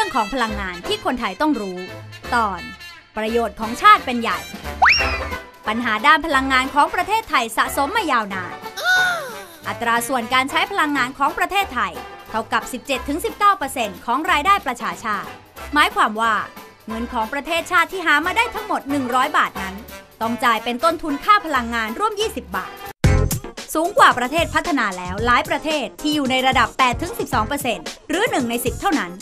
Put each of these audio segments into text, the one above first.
รื่องของพลังงานที่คนไทยต้องรู้ ตอน ประโยชน์ของชาติเป็นใหญ่ ปัญหาด้านพลังงานของประเทศไทยสะสมมายาวนาน อัตราส่วนการใช้พลังงานของประเทศไทย เท่ากับ 17-19%ของรายได้ประชาชาติ หมายความว่า เงินของประเทศชาติที่หามาได้ทั้งหมด 100 บาทนั้น ต้องจ่ายเป็นต้นทุนค่าพลังงานร่วม 20 บาท สูงกว่าประเทศพัฒนาแล้วหลายประเทศที่อยู่ในระดับ 8-12%หรือ 1 ใน 10 เท่านั้น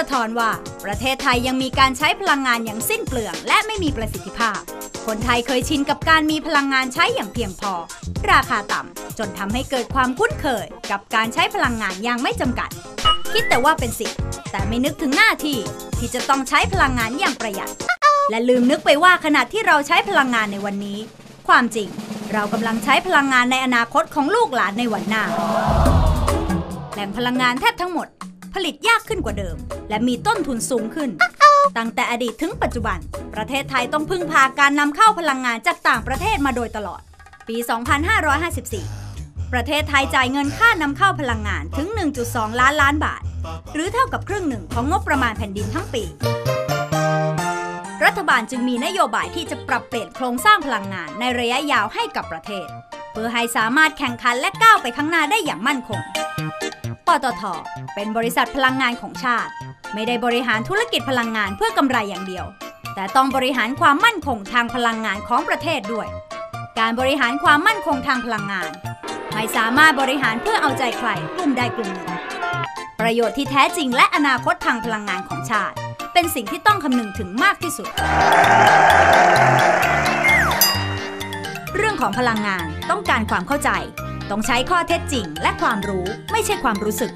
สะท้อนว่า ประเทศไทยยังมีการใช้พลังงานอย่างสิ้นเปลือง และไม่มีประสิทธิภาพ คนไทยเคยชินกับการมีพลังงานใช้อย่างเพียงพอ ราคาต่ำจนทำให้เกิดความคุ้นเคย กับการใช้พลังงานอย่างไม่จำกัด คิดแต่ว่าเป็นสิทธิ์แต่ไม่นึกถึงหน้าที่ ที่จะต้องใช้พลังงานอย่างประหยัด และลืมนึกไปว่าขณะที่เราใช้พลังงานในวันนี้ ความจริง เรากำลังใช้พลังงานในอนาคตของลูกหลานในวันหน้าแหล่งพลังงานแทบทั้งหมด ผลิตยากขึ้นกว่าเดิม และมีต้นทุนสูงขึ้น ตั้งแต่อดีตถึงปัจจุบัน ประเทศไทยต้องพึ่งพาการนำเข้าพลังงานจากต่างประเทศมาโดยตลอด ปี 2554 ประเทศไทยจ่ายเงินค่านำเข้าพลังงานถึง 1.2 ล้านล้านบาท หรือเท่ากับครึ่งหนึ่งของงบประมาณแผ่นดินทั้งปีรัฐบาลจึงมีนโยบายที่จะปรับเปลี่ยนโครงสร้างพลังงานในระยะยาวให้กับประเทศ เพื่อให้สามารถแข่งขันและก้าวไปข้างหน้าได้อย่างมั่นคง ปตท เป็นบริษัทพลังงานของชาติ ไม่ได้บริหารธุรกิจพลังงานเพื่อกำไรอย่างเดียว แต่ต้องบริหารความมั่นคงทางพลังงานของประเทศด้วย การบริหารความมั่นคงทางพลังงาน ไม่สามารถบริหารเพื่อเอาใจใครกลุ่มใดกลุ่มหนึ่ง ประโยชน์ที่แท้จริงและอนาคตทางพลังงานของชาติ เป็นสิ่งที่ต้องคำนึงถึงมากที่สุด ของพลังงานต้องการความเข้าใจ ต้องใช้ข้อเท็จจริงและความรู้ไม่ใช่ความรู้สึก